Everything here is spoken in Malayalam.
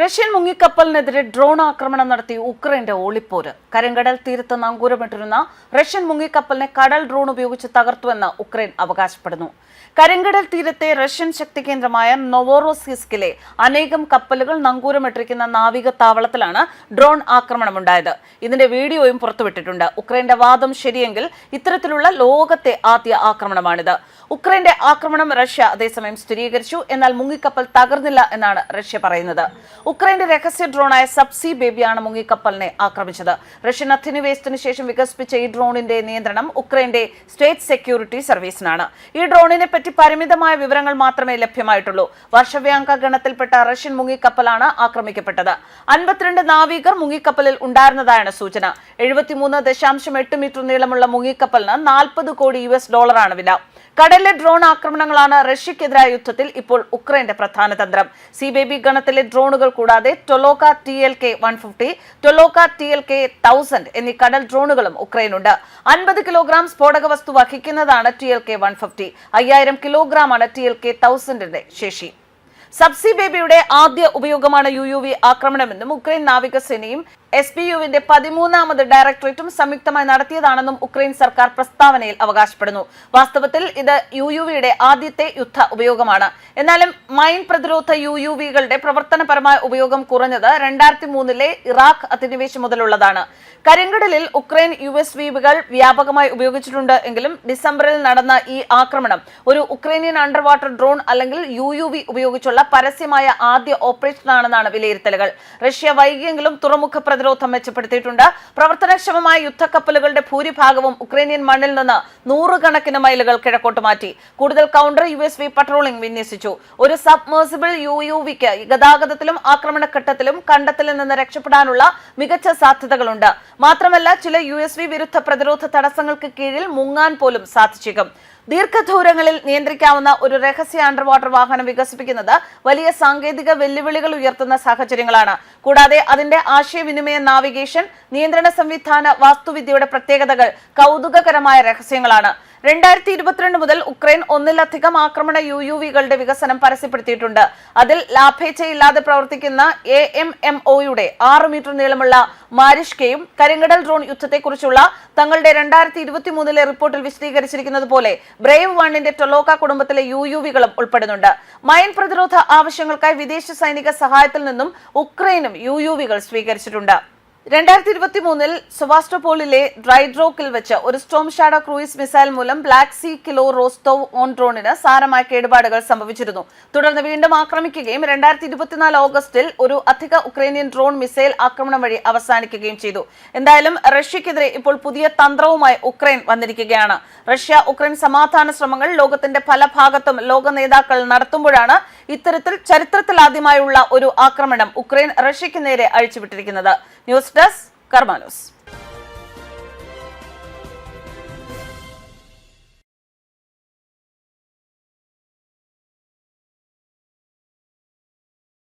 റഷ്യൻ മുങ്ങിക്കപ്പലിനെതിരെ ഡ്രോൺ ആക്രമണം നടത്തി ഉക്രൈന്റെ ഒളിപ്പോര് കരങ്കടൽ തീരത്ത് നങ്കൂരമിട്ടിരുന്ന റഷ്യൻ മുങ്ങിക്കപ്പലിനെ കടൽ ഡ്രോൺ ഉപയോഗിച്ച് തകർത്തുവെന്ന് ഉക്രൈൻ അവകാശപ്പെടുന്നു. കരങ്കടൽ തീരത്തെ റഷ്യൻ ശക്തി കേന്ദ്രമായ നൊവോറോസിസ്കിലെ അനേകം കപ്പലുകൾ നങ്കൂരമിട്ടിരിക്കുന്ന നാവിക താവളത്തിലാണ് ഡ്രോൺ ആക്രമണമുണ്ടായത്. ഇതിന്റെ വീഡിയോയും പുറത്തുവിട്ടിട്ടുണ്ട്. ഉക്രൈന്റെ വാദം ശരിയെങ്കിൽ ഇത്തരത്തിലുള്ള ലോകത്തെ ആദ്യ ആക്രമണമാണിത്. ഉക്രൈന്റെ ആക്രമണം റഷ്യ അതേസമയം സ്ഥിരീകരിച്ചു. എന്നാൽ മുങ്ങിക്കപ്പൽ തകർന്നില്ല എന്നാണ് റഷ്യ പറയുന്നത്. ഉക്രൈന്റെ രഹസ്യ ഡ്രോണായ സബ്സി ബേബിയാണ് മുങ്ങിക്കപ്പലിനെ ആക്രമിച്ചത്. റഷ്യൻ അധിനിവേശത്തിന് ശേഷം വികസിപ്പിച്ച ഈ ഡ്രോണിന്റെ നിയന്ത്രണം ഉക്രൈന്റെ സ്റ്റേറ്റ് സെക്യൂരിറ്റി സർവീസിനാണ്. ഈ ഡ്രോണിനെ പറ്റി പരിമിതമായ വിവരങ്ങൾ മാത്രമേ ലഭ്യമായിട്ടുള്ളൂ. വർഷവ്യാങ്ക ഗണത്തിൽപ്പെട്ട റഷ്യൻ മുങ്ങിക്കപ്പലാണ് ആക്രമിക്കപ്പെട്ടത്. അൻപത്തിരണ്ട് നാവികർ മുങ്ങിക്കപ്പലിൽ ഉണ്ടായിരുന്നതായാണ് സൂചന. എഴുപത്തിമൂന്ന് ദശാംശം എട്ട് മീറ്റർ നീളമുള്ള മുങ്ങിക്കപ്പലിന് നാൽപ്പത് കോടി യു ഡോളറാണ് വില. കടലിലെ ഡ്രോൺ ആക്രമണങ്ങളാണ് റഷ്യക്കെതിരായ യുദ്ധത്തിൽ ഇപ്പോൾ ഉക്രൈന്റെ പ്രധാന തന്ത്രം. സി ബേബി ഗണത്തിലെ ഡ്രോണുകൾ കൂടാതെ Toloka T L K one fifty Toloka T L K thousand എന്നീ കടൽ ഡ്രോണുകളും ഉക്രൈനുണ്ട്. അൻപത് കിലോഗ്രാം സ്ഫോടക വസ്തു വഹിക്കുന്നതാണ് T L K one fifty. അയ്യായിരം കിലോഗ്രാമാണ് ടി എൽ കെ തൗസൻഡിന്റെ ശേഷി. സബ്സി ബേബിയുടെ ആദ്യ ഉപയോഗമാണ് യു യു വി ആക്രമണമെന്നും ഉക്രൈൻ നാവികസേനയും എസ് പി യുവിന്റെ പതിമൂന്നാമത് ഡയറക്ടറേറ്റും സംയുക്തമായി നടത്തിയതാണെന്നും ഉക്രൈൻ സർക്കാർ പ്രസ്താവനയിൽ അവകാശപ്പെടുന്നു. വാസ്തവത്തിൽ ഇത് യു യു വിയുടെ ആദ്യത്തെ യുദ്ധ ഉപയോഗമാണ്. എന്നാലും മൈൻ പ്രതിരോധ യു യു വികളുടെ പ്രവർത്തനപരമായ ഉപയോഗം കുറഞ്ഞത് രണ്ടായിരത്തി മൂന്നിലെ ഇറാഖ് അധിനിവേശം മുതലുള്ളതാണ്. കരിങ്കടലിൽ ഉക്രൈൻ യു എസ് ദ്വീപുകൾ വ്യാപകമായി ഉപയോഗിച്ചിട്ടുണ്ട് എങ്കിലും ഡിസംബറിൽ നടന്ന ഈ ആക്രമണം ഒരു ഉക്രൈനിയൻ അണ്ടർ വാട്ടർ ഡ്രോൺ അല്ലെങ്കിൽ യു യു വി ഉപയോഗിച്ചുള്ള പരസ്യമായ ആദ്യ ഓപ്പറേഷനാണെന്നാണ് വിലയിരുത്തലുകൾ. റഷ്യ വൈകിയെങ്കിലും തുറമുഖ പ്രതിരോധം മെച്ചപ്പെടുത്തിയിട്ടുണ്ട്. പ്രവർത്തനക്ഷമമായ യുദ്ധക്കപ്പലുകളുടെ ഭൂരിഭാഗവും ഉക്രൈനിയൻ മണ്ണിൽ നിന്ന് നൂറുകണക്കിന് മൈലുകൾ കിഴക്കോട്ട് മാറ്റി. കൂടുതൽ counter U S V patrolling വിന്യസിച്ചു. ഒരു സബ്മേഴ്സിബിൾ യു യു വിക്ക് ഗതാഗതത്തിലും ആക്രമണഘട്ടത്തിലും കണ്ടെത്തലിൽ നിന്ന് രക്ഷപ്പെടാനുള്ള മികച്ച സാധ്യതകളുണ്ട്. മാത്രമല്ല ചില യു എസ് വി വിരുദ്ധ പ്രതിരോധ തടസ്സങ്ങൾക്ക് കീഴിൽ മുങ്ങാൻ പോലും സാധിച്ചേക്കും. ദീർഘദൂരങ്ങളിൽ നിയന്ത്രിക്കാവുന്ന ഒരു രഹസ്യ അണ്ടർ വാട്ടർ വാഹനം വികസിപ്പിക്കുന്നത് വലിയ സാങ്കേതിക വെല്ലുവിളികൾ ഉയർത്തുന്ന സാഹചര്യങ്ങളാണ്. കൂടാതെ അതിന്റെ ആശയവിനിമയ നാവിഗേഷൻ നിയന്ത്രണ സംവിധാന വാസ്തുവിദ്യയുടെ പ്രത്യേകതകൾ കൗതുകകരമായ രഹസ്യങ്ങളാണ്. രണ്ടായിരത്തി ഇരുപത്തിരണ്ട് മുതൽ ഉക്രൈൻ ഒന്നിലധികം ആക്രമണ യു യു വികളുടെ വികസനം പരസ്യപ്പെടുത്തിയിട്ടുണ്ട്. അതിൽ ലാഭേച്ഛയില്ലാതെ പ്രവർത്തിക്കുന്ന എ എം എം ഒയുടെ ആറ് മീറ്റർ നീളമുള്ള മാരിഷ്കയും കരിങ്കടൽ ഡ്രോൺ യുദ്ധത്തെക്കുറിച്ചുള്ള തങ്ങളുടെ രണ്ടായിരത്തി ഇരുപത്തി മൂന്നിലെ റിപ്പോർട്ടിൽ വിശദീകരിച്ചിരിക്കുന്നത് പോലെ ബ്രേവ് വണ്ണിന്റെ ടൊലോക്ക കുടുംബത്തിലെ യു യു വികളും ഉൾപ്പെടുന്നുണ്ട്. മയൻ പ്രതിരോധ ആവശ്യങ്ങൾക്കായി വിദേശ സൈനിക സഹായത്തിൽ നിന്നും ഉക്രൈനും യു യു വികൾ സ്വീകരിച്ചിട്ടുണ്ട്. രണ്ടായിരത്തി ഇരുപത്തി മൂന്നിൽ സെവാസ്റ്റോപോളിലെ ഡ്രൈഡ്രോക്കിൽ വെച്ച് ഒരു സ്റ്റോം ഷാഡോ ക്രൂയിസ് മിസൈൽ മൂലം Black Sea kilo Rostov on ഡ്രോണിന് സാരമായ കേടുപാടുകൾ സംഭവിച്ചിരുന്നു. തുടർന്ന് വീണ്ടും ആക്രമിക്കുകയും രണ്ടായിരത്തി ഇരുപത്തിനാല് ഓഗസ്റ്റിൽ ഒരു അധിക ഉക്രൈനിയൻ ഡ്രോൺ മിസൈൽ ആക്രമണം വഴി അവസാനിക്കുകയും ചെയ്തു. എന്തായാലും റഷ്യക്കെതിരെ ഇപ്പോൾ പുതിയ തന്ത്രവുമായി ഉക്രൈൻ വന്നിരിക്കുകയാണ്. റഷ്യ ഉക്രൈൻ സമാധാന ശ്രമങ്ങൾ ലോകത്തിന്റെ പല ഭാഗത്തും ലോക നേതാക്കൾ നടത്തുമ്പോഴാണ് ഇത്തരത്തിൽ ചരിത്രത്തിലാദ്യമായുള്ള ഒരു ആക്രമണം ഉക്രൈൻ റഷ്യക്ക് നേരെ അഴിച്ചുവിട്ടിരിക്കുന്നത്. News desk കർമാനോസ്